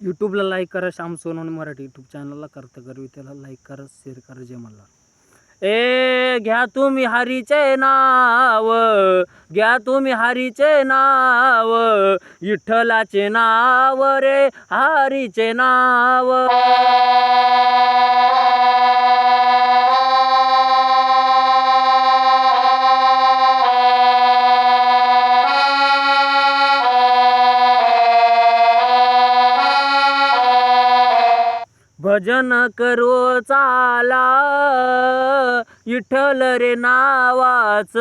यूट्यूबला like करा Shyam Sonawane Marathi YouTube चॅनलला करता करवी त्याला लाईक करा शेअर करा जे मला ए घ्या तुम्ही हरीचे नाव घ्या तुम्ही हरीचे नाव विठ्ठलाचे नाव रे हरीचे नाव. भजन करो चाला विठ्ठल रे नावाच.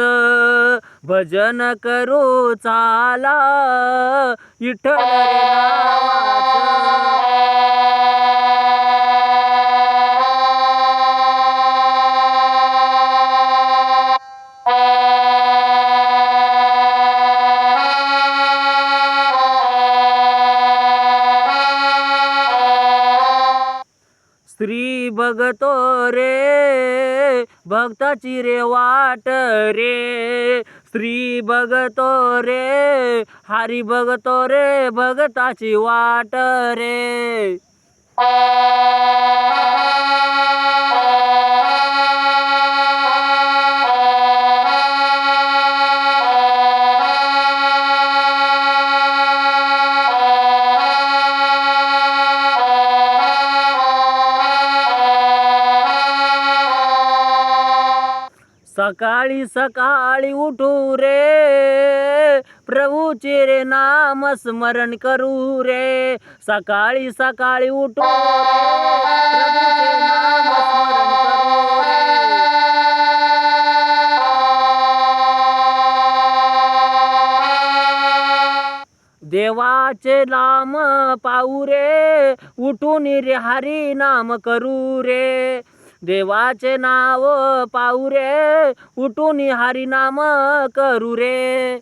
भजन करो चाला विठ्ठल रे नावा स्त्री बघतो रे भक्ताची रे वाट रे. स्त्री बघतो रे हारी बघतो रे भगताची वाट रे. सकाळी सकाळी उठू रे. प्रभूचे रे नाम स्मरण करू रे. सकाळी सकाळी उठू. प्रभूचे नाम स्मरण करू देवाचे नाम पाऊ रे. उठून रे हरी नाम करू रे. देवाचे नाव पाऊ रे उठून हरिनाम करू रे.